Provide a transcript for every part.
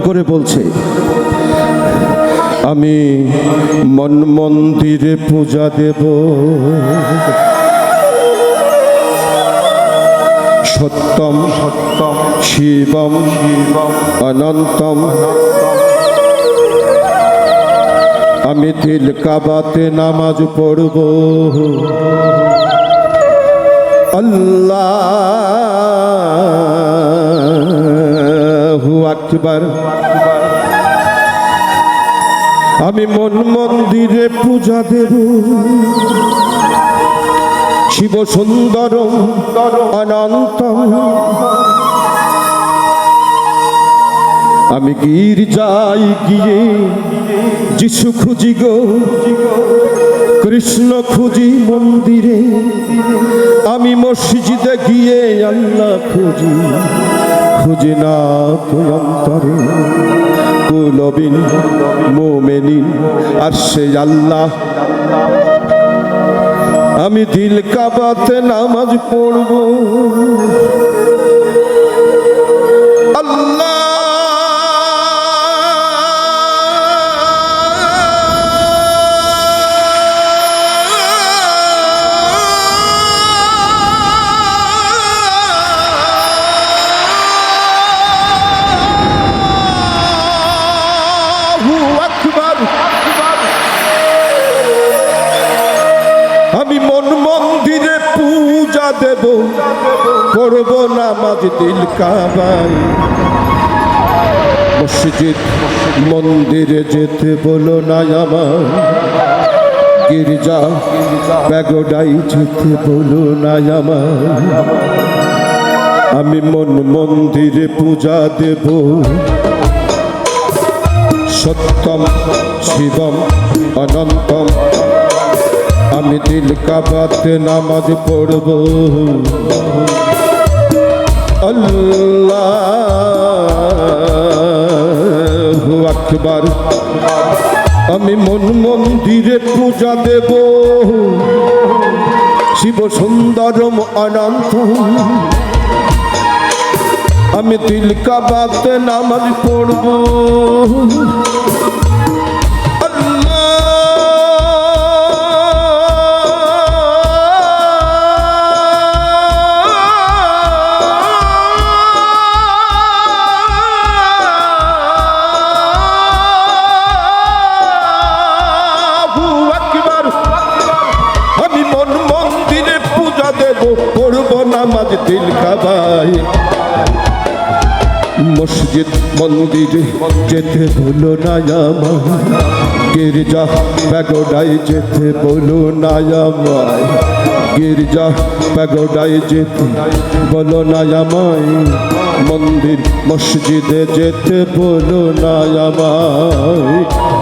করে বলছে, আমি মন মন্দিরে পূজা দেব। সত্যম সত্যম, শিবম শিবম, অনন্তম। আমি দিল কাবাতে নামাজ পড়ব। আল্লাহ আকবার। আমি মন মন্দিরে পূজা দেব। শিব সুন্দর অনন্ত আমি গির যাই গিয়ে যিশু খুঁজি গো। কৃষ্ণ খুঁজি মন্দিরে। আমি মসজিদে গিয়ে আল্লাহ খুঁজি। খুঁজি না তুই অন্তরে। কুলবিন মোমেনিন আর সে আল্লাহ। আমি দিল কাবাতে নামাজ পড়ব। দেব, করব নামাজ দিল কাবাই মসজিদ মন্দিরে যেতে বলো না আমার গির্জা প্যাগোডাই যেতে বলো না আমার আমি মন মন্দিরে পূজা দেব। সত্যম, শিবম, অনন্তম আমি দিল কাবাতে নামাজ পড়ব। আল্লাহ আকবার। আমি মন মন্দিরে পূজা দেব। শিব সুন্দরম অনন্ত। আমি দিল কাবাতে নামাজ পড়ব। নামাজ দিল কাবায়। মসজিদ, মন্দিরে যেতে বলো না আমায়। গির্জা প্যাগোডাই যেতে বলো না আমায়। গির্জা প্যাগোডাই যেতে বলো না আমায়। মন্দির, মসজিদে যেতে বলো না আমায়।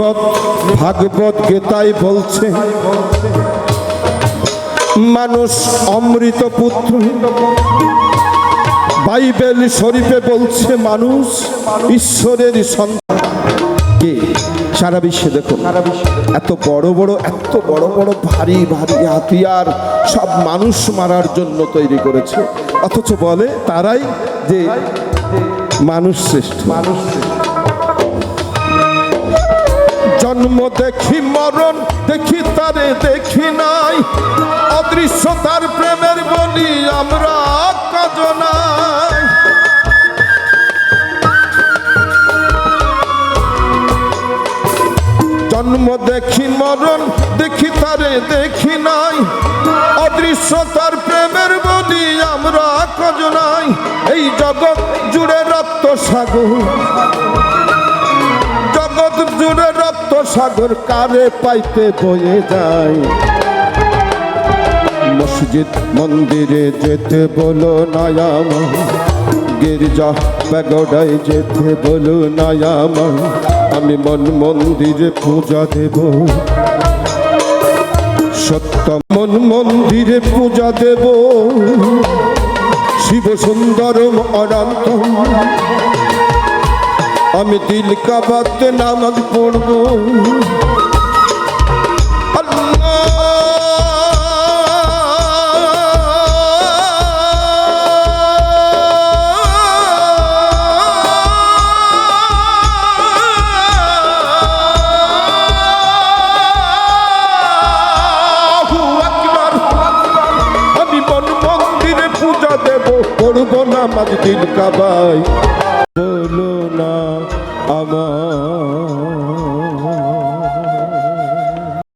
শ্রীমৎ ভাগবত গীতায় বলছে, মানুষ অমৃত পুত্র। বাইবেল শরীফে বলছে, মানুষ ঈশ্বরের সন্তান। কে? সারা বিশ্বে দেখুন, এত বড় বড়, এত বড় বড়, ভারী ভারী হাতিয়ার সব মানুষ মারার জন্য তৈরি করেছে। অথচ বলে তারাই যে মানুষ শ্রেষ্ঠ। মানুষ জন্ম দেখি মরণ, দেখি তারে দেখি নাই। অদৃশ্য তার প্রেমের বলি আমরা কজনাই জন্ম দেখি মরণ, দেখি তারে দেখি নাই। অদৃশ্য তার প্রেমের বলি আমরা কজনাই এই জগৎ জুড়ে রক্ত সাগর সাগর কারে পাইতে বয়ে যায়। মসজিদ মন্দিরে যেতে বলো নায়াম গির্জা প্যাগোডায় যেতে বলো নায়াম আমি মন মন্দিরে পূজা দেব। সত্য মন মন্দিরে পূজা দেব। শিব সুন্দরম অনন্ত আমি দিল কাবাতে নামাজ পড়ব। দেব পড়ব নামাজ দিল কাবাই বলো না।